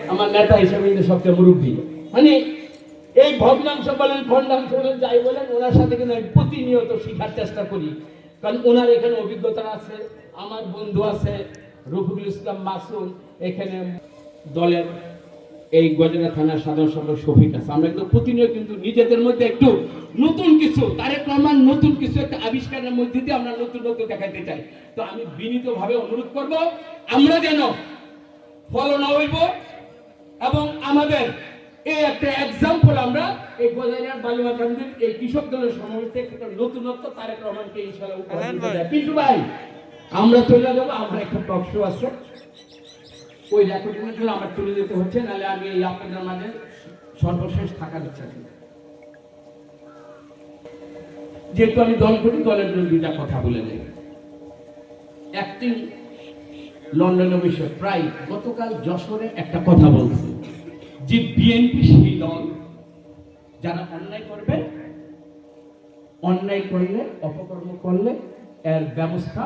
আমার নেতা হিসেবে কিন্তু সবচেয়ে মুরব্বী। মানে এই ভগ্নাংশ বলেন, খণ্ডাংশ বলেন, যাই বলেন, ওনার সাথে কিন্তু আমি প্রতিনিয়ত শেখার চেষ্টা করি। কারণ ওনার এখানে অভিজ্ঞতা আছে, আমার বন্ধু আছে, রফিকুল ইসলাম মাসুম, এখানে দলের এই গজরা থানার সাধারণ সম্পাদক শফিক আছে। আমরা কিন্তু প্রতিনিয়ত কিন্তু নিজেদের মধ্যে একটু নতুন কিছু, তারেক রহমান নতুন কিছু একটা আবিষ্কারের মধ্যে দিয়ে আমরা নতুন নতুন দেখাতে চাই। তো আমি বিনীতভাবে অনুরোধ করব, আমরা যেন ফলো না হইব আমাদের এই একটা এক্সাম্পল আমরা এই গজারিয়ার বালিমা কান্দির এই কৃষক দলের সমাবেশ থেকে একটা নতুনত্ব তারেক রহমানকে ইনশাআল্লাহ উপহার পিন্টু ভাই আমরা চলে যাব আমরা একটা টক শো আছে। ওই রেকর্ডিংয়ের জন্য আমার চলে যেতে হচ্ছে নাহলে আমি এই আপনাদের মাঝে সর্বশেষ থাকার ইচ্ছা ছিল যেহেতু আমি দল করি দলের জন্য দুইটা কথা বলে নেই। একটি লন্ডনের বিষয় প্রায় গতকাল যশোরে একটা কথা বলছে। যে বিএনপি সেই দল যারা অন্যায় করবে অন্যায় করলে অপকর্ম করলে এর ব্যবস্থা